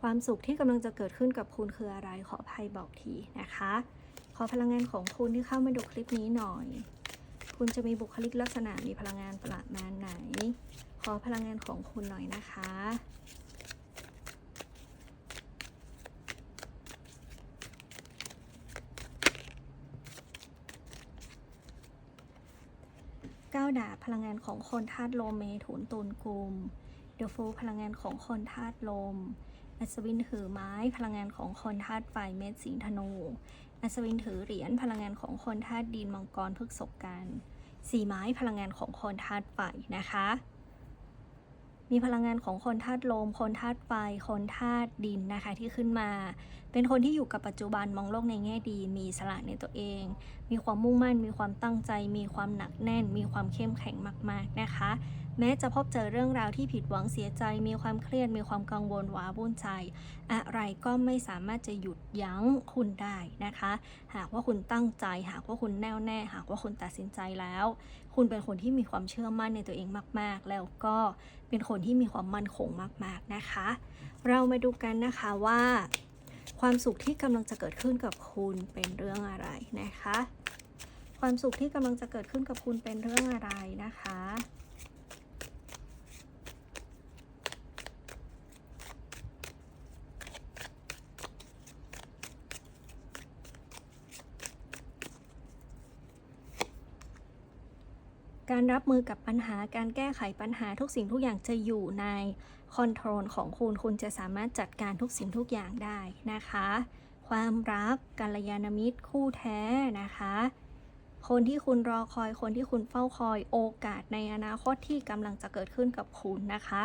ความสุขที่กำลังจะเกิดขึ้นกับคุณคืออะไรขออภัยบอกทีนะคะ ขอพลังงานของคุณที่เข้ามาดูคลิปนี้หน่อย คุณจะมีบุคลิกลักษณะมีพลังงานประมาณไหน ขอพลังงานของคุณหน่อยนะคะก้าวดาบพลังงานของคนธาตุลมเมถุนตุลกุมเดอะฟูพลังงานของคนธาตุลม อัศวินถือไม้ พลังงานของคนธาตุไฟเมษสิงธนู อัศวินถือเหรียญพลังงานของคนธาตุดินมังกรพฤกษกันสีไม้พลังงานของคนธาตุไฟนะคะ มีพลังงานของคนธาตุลม คนธาตุไฟ คนธาตุดินนะคะที่ขึ้นมา เป็นคนที่อยู่กับปัจจุบันมองโลกในแง่ดี มีสละในตัวเอง มีความมุ่งมั่น มีความตั้งใจ มีความหนักแน่น มีความเข้มแข็งมาก ๆนะคะ แม้จะพบเจอเรื่องราวที่ผิดหวังเสียใจ มีความเครียด มีความกังวลหวาวุ่นใจ อะไรก็ไม่สามารถจะหยุดยั้งคุณได้นะคะ หากว่าคุณตั้งใจ หากว่าคุณแน่วแน่ หากว่าคุณตัดสินใจแล้ว คุณเป็นคนที่มีความเชื่อมั่นในตัวเองมาก ๆ แล้วก็เป็นคนที่มีความมั่นคงมาก ๆ นะคะ เรามาดูกันนะคะว่า ความสุขที่กำลังจะเกิดขึ้นกับคุณเป็นเรื่องอะไรนะคะ ความสุขที่กำลังจะเกิดขึ้นกับคุณเป็นเรื่องอะไรนะคะ การรับมือกับปัญหาการแก้ไขปัญหาทุกสิ่งทุกอย่างจะอยู่ในคอนโทรลของคุณ คุณจะสามารถจัดการทุกสิ่งทุกอย่างได้นะคะ ความรักกัลยาณมิตรคู่แท้นะคะ คนที่คุณรอคอยคนที่คุณเฝ้าคอยโอกาสในอนาคตที่กำลังจะเกิดขึ้นกับคุณนะคะ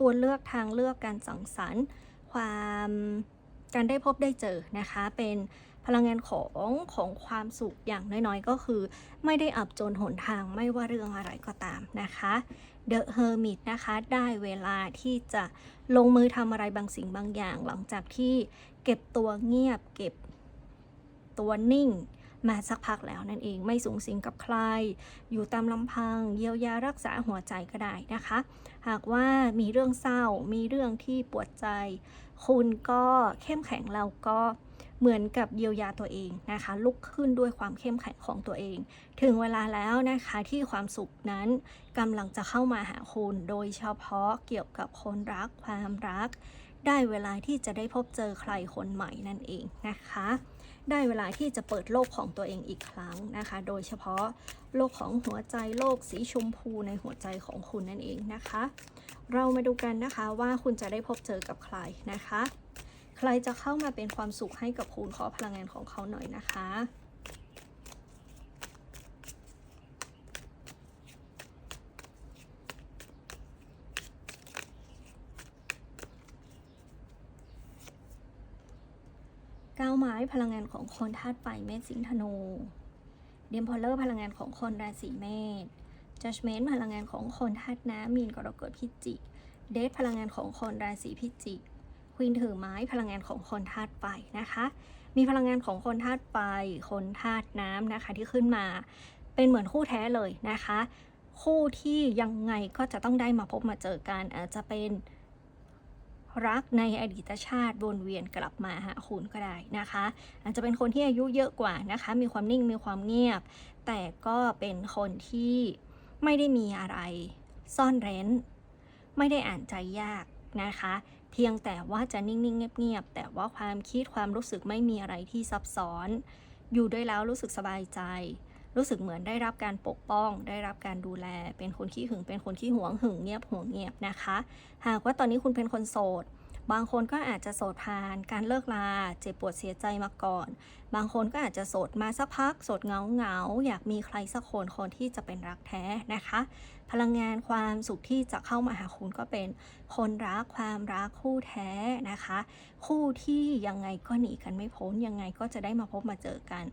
ตัวเลือกทางเลือกการสังสรรค์ ความการได้พบได้เจอนะคะเป็น พลังงานของของความสุขอย่างน้อยๆ ก็คือ ไม่ได้อับจนหนทางไม่ว่าเรื่องอะไรก็ตามนะคะ The Hermit นะคะได้เวลาที่จะลงมือทำอะไรบางสิ่งบางอย่าง หลังจากที่เก็บตัวเงียบเก็บตัวนิ่งมาสักพักแล้วนั่นเองไม่สูงสิงกับใคร อยู่ตามลำพัง เยียวยารักษาหัวใจก็ได้นะคะ หากว่ามีเรื่องเศร้ามีเรื่องที่ปวดใจ คุณก็เข้มแข็งแล้วก็ เหมือนกับเยียวยาตัวเองนะคะ ลุกขึ้นด้วยความเข้มแข็งของตัวเอง ถึงเวลาแล้วนะคะที่ความสุขนั้นกำลังจะเข้ามาหาคุณ โดยเฉพาะเกี่ยวกับคนรักความรัก ได้เวลาที่จะได้พบเจอใครคนใหม่นั่นเองนะคะ ได้เวลาที่จะเปิดโลกของตัวเองอีกครั้งนะคะ โดยเฉพาะโลกของหัวใจโลกสีชมพูในหัวใจของคุณนั่นเองนะคะ เรามาดูกันนะคะว่าคุณจะได้พบเจอกับใครนะคะ ใครจะเข้ามาเป็นความสุขให้กับคุณขอพลังงานของเขาหน่อยนะคะก้าวไม้พลังงานของคนธาตุไฟเมษสิงห์ธนูเดมพอลเลอร์พลังงานของคนราศีเมษ Judgment พลังงานของคนธาตุน้ำมีนกรกฎพิจิก เดทพลังงานของคนราศีพิจิก ควีนถือไม้พลังงานของคนธาตุไฟนะคะ มีพลังงานของคนธาตุไฟ คนธาตุน้ำนะคะที่ขึ้นมา เป็นเหมือนคู่แท้เลยนะคะ คู่ที่ยังไงก็จะต้องได้มาพบมาเจอกันอาจจะเป็นรักในอดีตชาติวนเวียนกลับมาหาคุณก็ได้นะคะ อาจจะเป็นคนที่อายุเยอะกว่านะคะ มีความนิ่งมีความเงียบ แต่ก็เป็นคนที่ไม่ได้มีอะไรซ่อนเร้น ไม่ได้อ่านใจยากนะคะ เพียงแต่ว่าจะนิ่งๆ เงียบๆ แต่ว่าความคิดความรู้สึกไม่มีอะไรที่ซับซ้อน อยู่ด้วยแล้วรู้สึกสบายใจ รู้สึกเหมือนได้รับการปกป้อง ได้รับการดูแล เป็นคนขี้หึง เป็นคนขี้หวงหึงเงียบหวงเงียบนะคะ หากว่าตอนนี้คุณเป็นคนโสด บางคนก็อาจจะโสดผ่านการเลิกลา เจ็บปวดเสียใจมาก่อน บางคนก็อาจจะโสดมาสักพัก โสดเงาเงาอยากมีใครสักคนคนที่จะเป็นรักแท้นะคะ พลังงานความสุขที่จะเข้ามาหาคุณก็เป็น คนรักความรักคู่แท้นะคะ คู่ที่ยังไงก็หนีกันไม่พ้นยังไงก็จะได้มาพบมาเจอกัน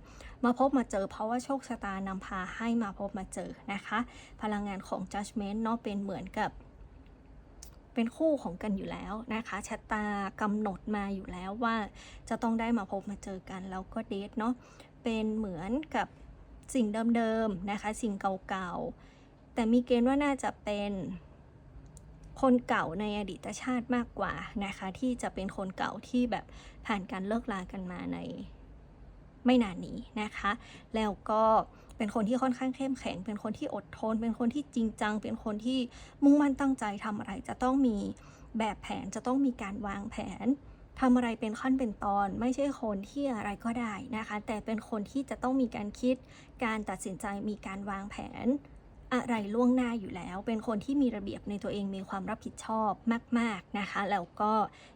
มาพบมาเจอเพราะว่าโชคชะตานำพาให้มาพบมาเจอนะคะ พลังงานของ judgment เนาะเป็นเหมือนกับ เป็นคู่ของกันอยู่แล้วนะคะชะตากำหนดมาอยู่แล้วว่าจะต้องได้มาพบมาเจอกันแล้วก็เดทเนาะเป็นเหมือนกับสิ่งเดิมๆนะคะ สิ่งเก่าๆ แต่มีเกณฑ์ว่าน่าจะเป็นคนเก่าในอดีตชาติมากกว่านะคะ ที่จะเป็นคนเก่าที่แบบผ่านการเลิกลากันมาใน ไม่นานนี้นะคะ แล้วก็เป็นคนที่ค่อนข้างเข้มแข็ง เป็นคนที่อดทน เป็นคนที่จริงจัง เป็นคนที่มุ่งมั่นตั้งใจทำอะไร จะต้องมีแบบแผน จะต้องมีการวางแผนทำอะไรเป็นขั้นเป็นตอน ไม่ใช่คนที่อะไรก็ได้นะคะ แต่เป็นคนที่จะต้องมีการคิด การตัดสินใจ มีการวางแผน อะไรล่วงหน้าอยู่แล้ว เป็นคนที่มีระเบียบในตัวเองมีความรับผิดชอบมาก ๆนะคะ แล้วก็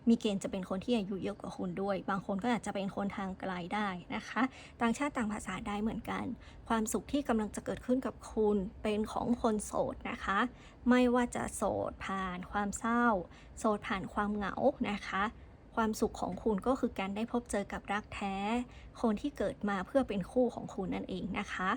มีเกณฑ์จะเป็นคนที่อายุเยอะกว่าคุณด้วย บางคนก็อาจจะเป็นคนทางไกลได้นะคะ ต่างชาติต่างภาษาได้เหมือนกัน ความสุขที่กำลังจะเกิดขึ้นกับคุณเป็นของคนโสดนะคะ ไม่ว่าจะโสดผ่านความเศร้า โสดผ่านความเหงานะคะความสุขของคุณก็คือการได้พบเจอกับรักแท้ คนที่เกิดมาเพื่อเป็นคู่ของคุณนั่นเองนะคะ